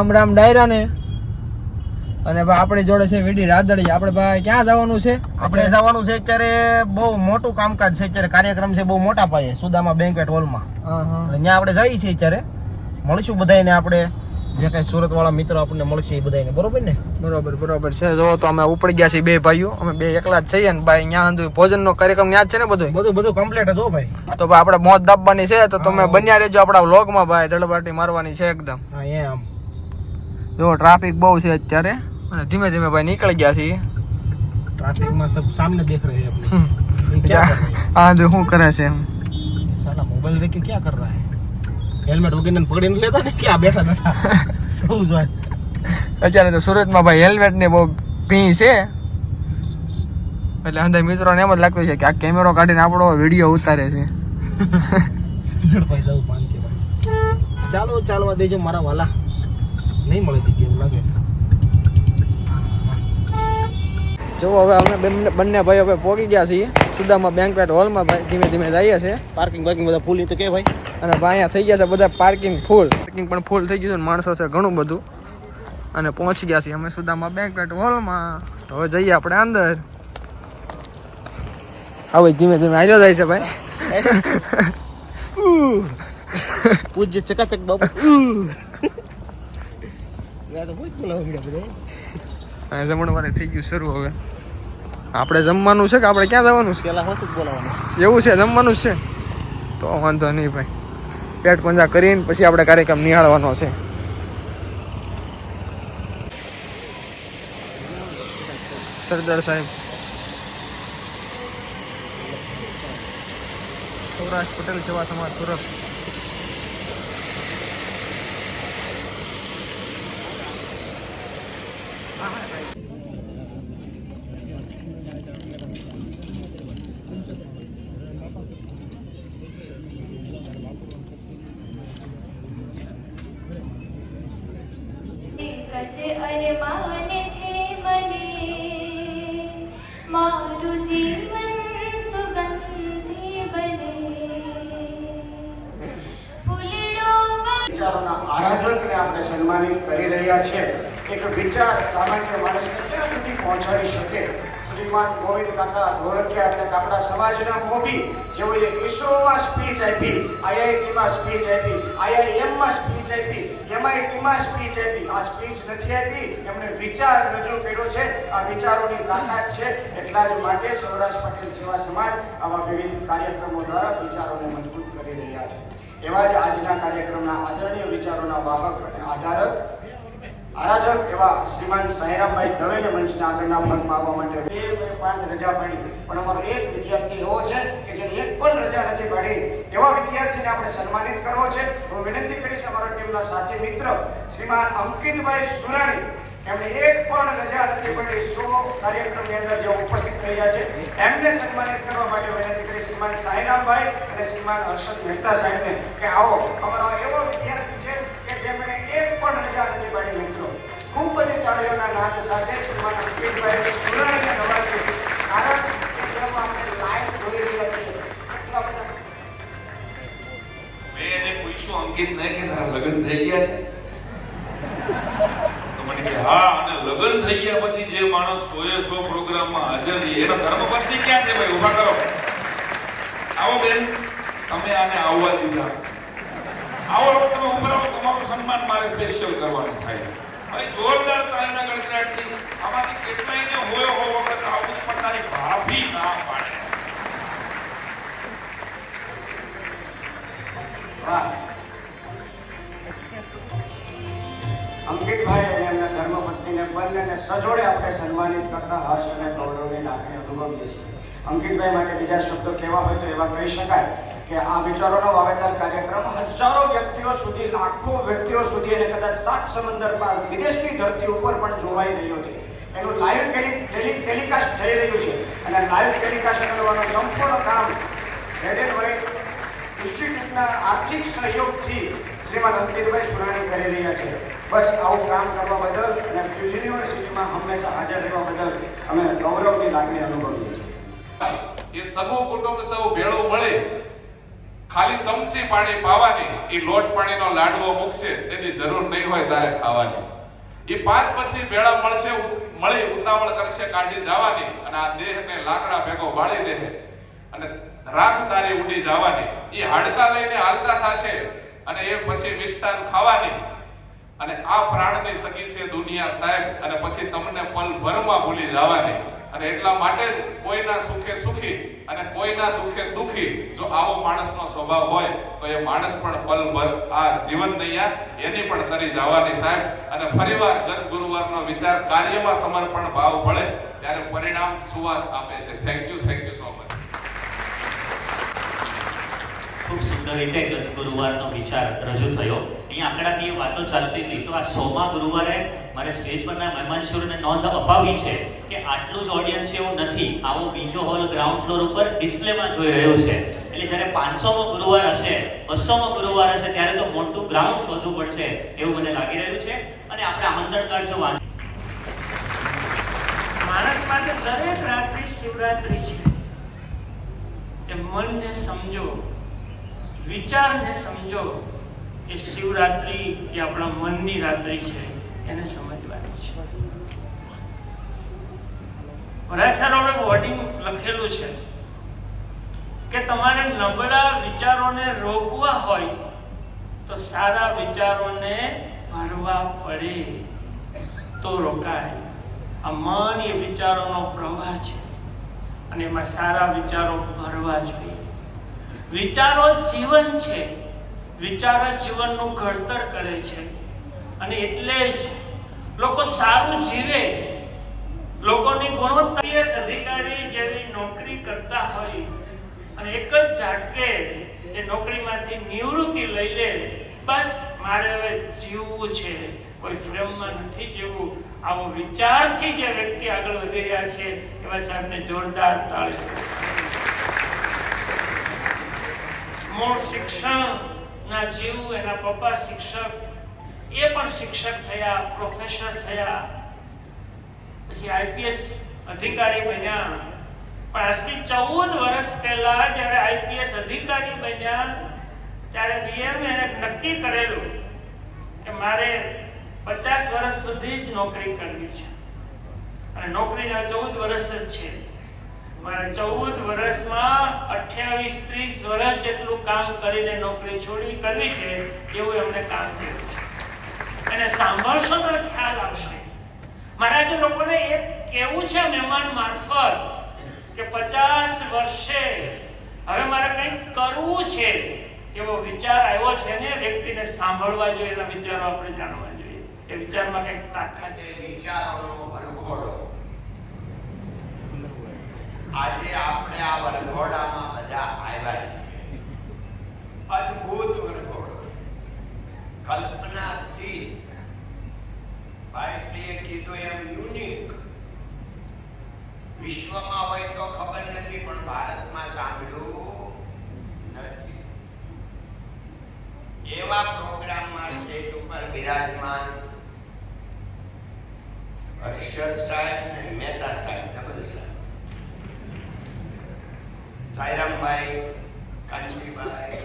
રામ રામ ડાયરા ને અને ભાઈ આપણી જોડે છે વીડી રાદડી. આપણે ભાઈ ક્યાં જવાનું છે? આપણે જવાનું છે અત્યારે બહુ મોટું કામકાજ છે. અત્યારે કાર્યક્રમ છે બહુ મોટા પાયે સુદામા બેન્કેટ હોલમાં હા હા ત્યાં આપણે જઈએ છીએ અત્યારે. મળીશું બધાને આપણે. જે કઈ સુરત વાળા મિત્રો આપણને મળશે એ બધાને બરોબર ને? બરોબર બરોબર છે. જો તો અમે ઉપડી ગયા છીએ બે ભાઈઓ. અમે બે એકલા જ છીએ ને ભાઈ ત્યાં સુધી ભોજનનો કાર્યક્રમ ત્યાં જ છે ને બધું બધું બધું કમ્પ્લીટ જ ભાઈ. તો ભાઈ આપણે મોત દાબવાની છે તો તમે બન્યા રહેજો આપણા વ્લોગમાં ભાઈ. દળબાટી મારવાની છે એકદમ. હા એમ. જો ટ્રાફિક બહુ છે અત્યારે અને ધીમે ધીમે ભાઈ નીકળી ગયા છીએ ट्रैफिक में सब सामने देख रहे हैं अपने ये क्या कर रहे हैं હા જો શું કરે છે એમ ये साला मोबाइल देख के क्या कर रहा है हेलमेट वगैरह पकड़ी नहीं लेता ने क्या बैठा बैठा सो जाए અત્યારે તો સુરતમાં ભાઈ હેલ્મેટ ને બહુ ભી છે એટલે અંદર મિત્રોને એમ જ લાગતું છે કે આ કેમેરો કાઢીને આપણો વિડીયો ઉતારે છે ઝડપાઈ જાવ પાન છે ભાઈ ચાલો ચાલવા દેજો મારા વાલા નહીં મળે છે કેવું લાગે છે? જો હવે અમે બંને- બંને ભાઈ હવે પહોંચી ગયા છીએ. સુદામાં બેંકવેટ હોલમાં ભાઈ ધીમે ધીમે જઈએ છે પાર્કિંગ પાર્કિંગ બધા ફૂલ તો કે ભાઈ? અને ભાઈ અહીંયા થઈ ગયા છે બધા પાર્કિંગ ફૂલ પાર્કિંગ પણ ફૂલ થઈ ગયું છે માણસો છે ઘણું બધું. અને પહોંચી ગયા છીએ અમે સુદામાં બેંકવેટ હોલમાં તો હવે જઈએ આપણે અંદર. હવે ધીમે ધીમે આવ્યો જાય છે ભાઈ. પૂજ્ય ચકાચક બાબુ જમણવારે થઈ ગયું શરૂ હવે. આપણે જમવાનું છે કે આપણે ક્યાં જવાનું છે? એવું છે જમવાનું જ છે. તો વાંધો નહીં ભાઈ. પેટ પંજા કરીને પછી આપણે કાર્યક્રમ નિહાળવાનો છે. સરદાર સાહેબ. સૌરાષ્ટ્ર પટેલ સેવા સમાજ સુરત. જ અરમાન છે મને, મારું જીવન સુગંધી બને. આરાધકને આપણે સન્માનિત કરી રહ્યા છે. એક વિચાર સામાન્ય માણસને ક્યાં સુધી પહોંચાડી શકે? શ્રીમાન ગોવિંદ કાકા ધોળકિયા એટલે આપણા સમાજના મોભી જેઓએ ઇસરોમાં સ્પીચ આપી, આઈઆઈટીમાં સ્પીચ આપી, આઈઆઈએમમાં સ્પીચ આપી, એમઆઈટીમાં સ્પીચ આપી. આ સ્પીચ નથી આપી, એમણે વિચાર રજૂ કર્યો છે. આ વિચારોની તાકાત છે એટલા જ માટે સૌરાષ્ટ્ર પટેલ સેવા સમાજ આવા વિવિધ કાર્યક્રમો દ્વારા વિચારોને મજબૂત કરી રહ્યા છે. એવા જ આજના કાર્યક્રમના આદરણીય વિચારોના વાહક અને આધારક આરાધક એવા શ્રીમાન સાંઈરામભાઈ દવેને મંચના આગળના ભાગમાં આવવા માટે બે પાંચ રજા પાડી પણ અમારો એક વિદ્યાર્થી એવો છે કે જેને એક પણ રજા નથી પાડી એવા વિદ્યાર્થીને આપણે સન્માનિત કરવો છે. હું વિનંતી કરીશ અમારા ટીમના સાથી મિત્ર શ્રીમાન અંકિતભાઈ સુરાણી. એમને એક પણ રજા નથી પડી. સો કાર્યક્રમની અંદર જે ઉપસ્થિત રહ્યા છે, એમને સન્માનિત કરવા માટે વિનંતી કરી શ્રીમાન સાંઈરામભાઈ અને શ્રીમાન હર્ષદ મહેતા સાહેબને કે આવો, અમારો એવો તાળીઓના નાદ સાથે શ્રીમાન અંકિતભાઈ સુરાણીને નવાજ્યું કારણ કે જેમ આપણે લાઈવ જોઈ રહ્યા છીએ? એને પૂછ્યું, અંકિત ને કે તારા લગ્ન થઈ ગયા છે? તો મને કે, હા, અને લગ્ન થઈ ગયા પછી જે માણસ સોએ સો પ્રોગ્રામમાં હાજર છે એનો ધર્મપત્ની ક્યાં છે ભાઈ? ઊભા કરો. આવો બેન, તમે આને આવવા દીધા. આવો, તમે ઊભા રહો, તમારું સન્માન મારે સ્પેશિયલ કરવાનું થાય અંકિતભાઈ અને એમના ધર્મપત્નીને સજોડે આપણે સન્માનિત કરતા હર્ષ અને ગૌરવની લાગણી અનુભવીએ અંકિતભાઈ માટે બીજા શબ્દો કહેવા હોય તો એવા કહી શકાય કે આ વિચારોનો વાવેતર કાર્યક્રમ વ્યક્તિઓ સુધી, લાખો વ્યક્તિઓ સુધી અને કદાચ સાત સમંદર પાર વિદેશની ધરતી ઉપર પણ જોવાઈ રહ્યો છે. એનું લાઈવ ટેલિકાસ્ટ થઈ રહ્યું છે. અને લાઈવ ટેલિકાસ્ટ કરવાનું સંપૂર્ણ કામ રેડ એન્ડ વ્હાઇટ ઇન્સ્ટિટ્યૂટના આર્થિક સહયોગથી શ્રીમાન અંકિતભાઈ સુરાણી કરી રહ્યા છે. બસ આવું કામ કરવા બદલ અને યુનિવર્સિટીમાં હંમેશા હાજર રહેવા બદલ અમે ગૌરવની લાગણી અનુભવીએ છીએ. એ સગો કુટુંબ સૌ ભેળો મળે. ખાલી ચમચી પાણી પાવાની, એ લોટ પાણીનો લાડવો મૂકશે તેની જરૂર નહીં હોય તારે ખાવાની. એ પાંચ પછી ભેળા મળશે મળી ઉતાવળ કરશે કાઢી જવાની અને આ દેહને લાકડા ભેગો વાળી દેહે. અને રાખ તારી ઉડી જવાની. એ હાડકા લઈને હાલતા થશે અને એ પછી મિષ્ટાન ખાવાની. અને આ પ્રાણની સગી છે દુનિયા સાહેબ, અને પછી તમને પલ ભરમાં ભૂલી જવાની. અને એટલા માટે જ કોઈના સુખે સુખી અને કોઈના દુખે દુખી જો આવો માણસનો સ્વભાવ હોય, તો એ માણસ પણ પલભર આ જીવન નૈયા એની પણ તરી જવાની સાહેબ. અને ફરીવાર ગત ગુરુવારનો વિચાર કાર્યમાં સમર્પણ ભાવ પડે, ત્યારે પરિણામ સુવાસ આપે છે. Thank you thank you so much ખૂબ સુંદર રીતે ગત ગુરુવારનો વિચાર રજૂ થયો. અહીંયા આંકડાકીય વાતો ચાલતી હતી. તો આ સોમા ગુરુવારે મારે સ્ટેજ પરના મહેમાનશ્રીઓને નોંધ અપાવી છે કે આટલું જ ઓડિયન્સ એવું નથી. આવો બીજો હોલ ગ્રાઉન્ડ ફ્લોર ઉપર ડિસ્પ્લેમાં જોઈ રહ્યો છે. એટલે જ્યારે પાંચસોમો ગુરુવાર હશે, બસોમો ગુરુવાર હશે, ત્યારે તો મોટું ગ્રાઉન્ડ શોધવું પડશે એવું મને લાગી રહ્યું છે. અને આપણે આમંત્રણ કાર્ડ જો માણસ માટે દરેક રાત્રિ શિવરાત્રિ છે. મનને સમજો. વિચારને સમજો એ શિવરાત્રિ એ આપણા મનની રાત્રિ છે, એને સમજવાની છે. વરાછારોડે વોર્ડિંગ લખેલું છે કે તમારે નબળા વિચારોને રોકવા હોય તો સારા વિચારોને ભરવા પડે. તો રોકાય. આ મન એ વિચારોનો પ્રવાહ છે અને એમાં સારા વિચારો ભરવા જોઈએ. વિચારો જીવન છે. વિચારો જીવનનું ઘડતર કરે છે. અને એટલે જ લોકો સારું જીવે. લોકોની ગુણવત્તા અધિકારી જેવી નોકરી કરતા હોય અને એક જ ઝાટકે એ નોકરીમાંથી નિવૃત્તિ લઈ લે. બસ મારે હવે જીવવું છે. કોઈ ફ્રેમમાં નથી જીવવું. આવો વિચારથી જે વ્યક્તિ આગળ વધી રહ્યા છે, એવા સાહેબને જોરદાર તાળી. મૂળ શિક્ષણના જીવ, એના પપ્પા શિક્ષક, એ પણ શિક્ષક થયા પ્રોફેસર થયા. પછી આઈપીએસ અધિકારી બન્યા. પણ આજથી ચૌદ વર્ષ પહેલા જ્યારે આઈપીએસ અધિકારી બન્યા, ત્યારે બીએમ એને નક્કી કરેલું કે મારે પચાસ વર્ષ સુધી જ નોકરી કરવી છે. અને નોકરીના ચૌદ વર્ષ જ છે. મારે ચૌદ વર્ષમાં અઠ્યાવીસ, ત્રીસ વર્ષ જેટલું કામ કરીને નોકરી છોડી કરવી છે એવું એમણે કામ કર્યું છે. અને સાંભળશો ખ્યાલ આવશે. મારા જે લોકોને એક કેવું છે મહેમાન મારફત કે પચાસ વર્ષે હવે મારે કંઈક કરવું છે, એવો વિચાર આવ્યો છે ને વ્યક્તિને સાંભળવા જોઈએ, એના વિચારો આપણે જાણવા જોઈએ. એ વિચારમાં કંઈક તાકાત વિચારોનો આજે આપણે આ વરઘોડામાં બધા આવ્યા છીએ. અદ્ભુત વરઘોડો. કલ્પનાતીત ભાઈશ્રીએ કીધું એમ યુનિક વિશ્વમાં હોય તો ખબર નથી, પણ ભારતમાં સાંભળ્યું નથી. એવા પ્રોગ્રામમાં સ્ટેજ ઉપર બિરાજમાન હર્ષદ સાહેબ ને મહેતા સાહેબ, ડબલ સાહેબ. સાયરામભાઈ કાંજીભાઈ,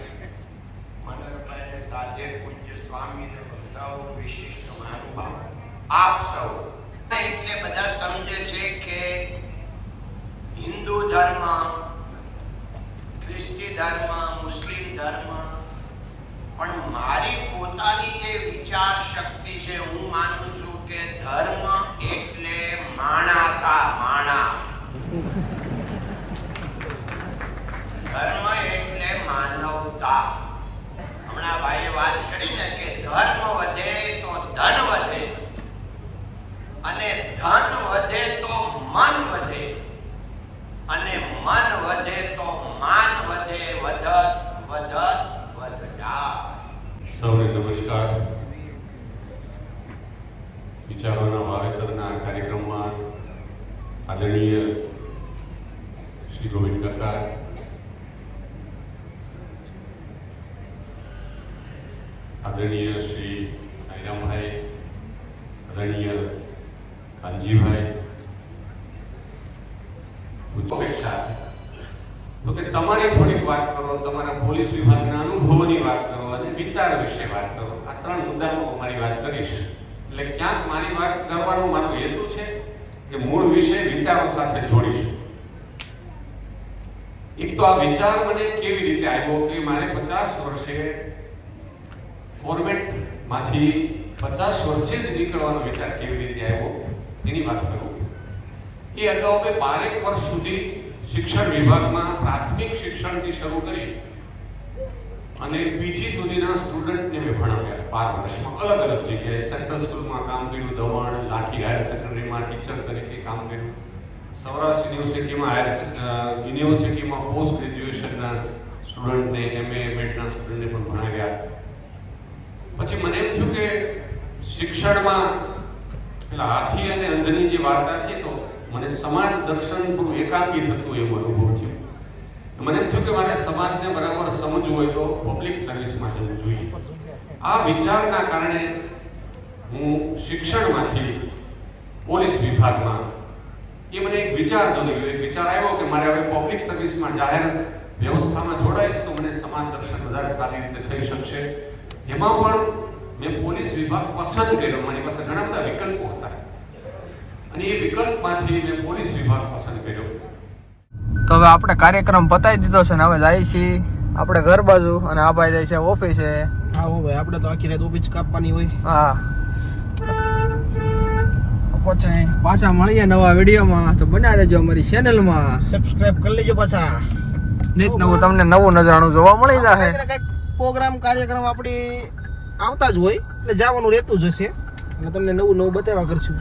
મનોહરભાઈ સાથે પૂજ્ય સ્વામી ને સૌ વિશિષ્ટ મહાનુભાવ. આપ સૌ. એટલે બધા સમજે છે કે હિન્દુ ધર્મ, ખ્રિસ્તી ધર્મ, મુસ્લિમ ધર્મ, પણ મારી પોતાની જે વિચાર શક્તિ છે, હું માનું છું કે ધર્મ એટલે માણાકા માણા ધર્મ એટલે માનવતા હમણાં ભાઈએ વાત કરી ને કે ધર્મ વધે તો ધન વધે અને ધન વધે તો મન વધે અને મન વધે તો માન વધે વધત વધત વધતા સૌને નમસ્કાર. વિચારોના વાવેતરના કાર્યક્રમમાં આદરણીય શ્રી ગોવિંદ કાકા આદરણીય શ્રી સાઈરામભાઈ, આદરણીય કાનજીભાઈ. અપેક્ષા તો કે તમારી થોડીક વાત કરો, તમારા પોલીસ વિભાગના અનુભવોની વાત કરો અને વિચાર વિશે વાત કરો. આ ત્રણ મુદ્દામાં મારી વાત કરીશ. એટલે ક્યાંક મારી વાત કરવાનો મારો હેતુ છે કે મૂળ વિષય વિચારો સાથે જોડીશ. એક તો આ વિચાર મને કેવી રીતે આવ્યો કે મારે પચાસ વર્ષે ફોર્મેટમાંથી પચાસ વર્ષે જ નીકળવાનો વિચાર કેવી રીતે આવ્યો, એની વાત કરું. એ અગાઉ મેં બારેક વર્ષ સુધી શિક્ષણ વિભાગમાં પ્રાથમિક શિક્ષણથી શરૂ કરી અને પીજી સુધીના સ્ટુડન્ટને મેં ભણાવ્યા. બાર વર્ષમાં અલગ અલગ જગ્યાએ સેન્ટ્રલ સ્કૂલમાં કામ કર્યું, દમણ, લાઠી હાયર સેકન્ડરીમાં ટીચર તરીકે કામ કર્યું. સૌરાષ્ટ્ર યુનિવર્સિટીમાં હાયર યુનિવર્સિટીમાં પોસ્ટ ગ્રેજ્યુએશનના સ્ટુડન્ટને, એમએ એમએડના સ્ટુડન્ટને પણ ભણાવ્યા. પછી મને એમ થયું કે શિક્ષણમાં પેલા હાથી અને અંધની જે વાર્તા છે તો મને સમાજ દર્શન થોડું એકાંકી થતું એવું અનુભવ છે મને એમ થયું કે મારે સમાજને બરાબર સમજવું હોય તો પબ્લિક સર્વિસમાં જવું જોઈએ. આ વિચારના કારણે હું શિક્ષણમાંથી પોલીસ વિભાગમાં એ મને એક વિચાર ગમ્યો એક વિચાર આવ્યો કે મારે હવે પબ્લિક સર્વિસમાં જાહેર વ્યવસ્થામાં જોડાઈશ તો મને સમાજ દર્શન વધારે સારી રીતે થઈ શકશે. એમાં પણ મેં પોલીસ વિભાગ પસંદ કર્યો. મારી પાસે ઘણા બધા વિકલ્પો હતા. અને એ વિકલ્પમાંથી મેં પોલીસ વિભાગ પસંદ કર્યો. તો હવે આપણે કાર્યક્રમ પતાવી દીધો છે ને હવે જાય છીએ આપણે ઘર બાજુ અને આ ભાઈ જાય છે ઓફિસે. હા હો ભાઈ આપણે તો આખી રાત ઓફિસ કાપવાની હોય. હા. પછી પાછા મળીએ નવા વિડીયોમાં. તો બનાવી રહેજો અમારી ચેનલમાં સબસ્ક્રાઇબ કરી લેજો પાછા. નીત નવું તમને નવું નજરાણું જોવા મળી જશે કંઈક પ્રોગ્રામ કાર્યક્રમ આપણી આવતા જ હોય એટલે જવાનું રહેતું જ હશે. અને તમને નવું નવું બતાવ્યા કરશું